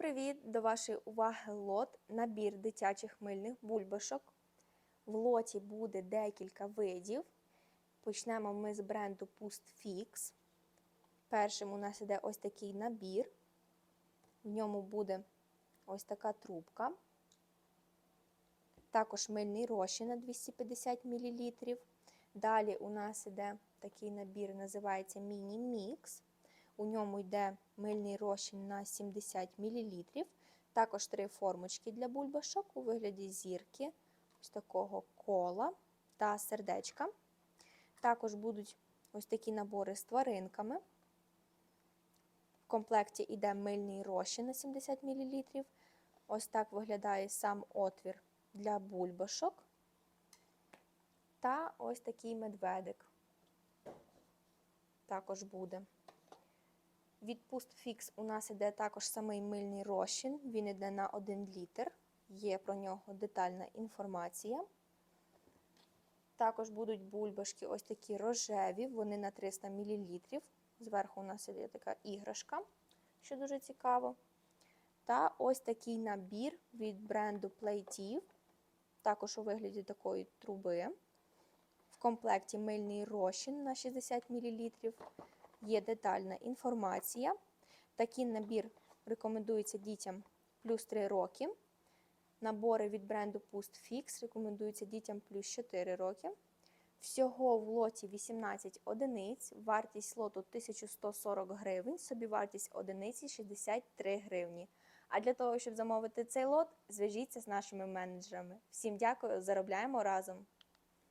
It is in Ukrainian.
привіт! До вашої уваги лот набір дитячих мильних бульбашок. В лоті буде декілька видів. Почнемо ми з бренду Pust Fix. Першим у нас іде ось такий набір. В ньому буде ось така трубка. Також мильний розчин на 250 мл. Далі у нас іде такий набір, називається Міні-Мікс. У ньому йде мильний розчин на 70 мл. Також три формочки для бульбашок у вигляді зірки, ось такого кола та сердечка. Також будуть ось такі набори з тваринками. В комплекті йде мильний розчин на 70 мл. Ось так виглядає сам отвір для бульбашок. Та ось такий медведик також буде. Від Pust Fix у нас іде також самий мильний розчин, він йде на 1 літр, є про нього детальна інформація. Також будуть бульбашки ось такі рожеві, вони на 300 мл. Зверху у нас іде така іграшка, що дуже цікаво. Та ось такий набір від бренду Playtiv, також у вигляді такої труби. В комплекті мильний розчин на 60 мл є детальна інформація. Такий набір рекомендується дітям плюс 3 роки. Набори від бренду Pust Fix рекомендуються дітям плюс 4 роки. Всього в лоті 18 одиниць, вартість лоту 1140 гривень, собівартість одиниці 63 гривні. А для того, щоб замовити цей лот, зв'яжіться з нашими менеджерами. Всім дякую, заробляємо разом!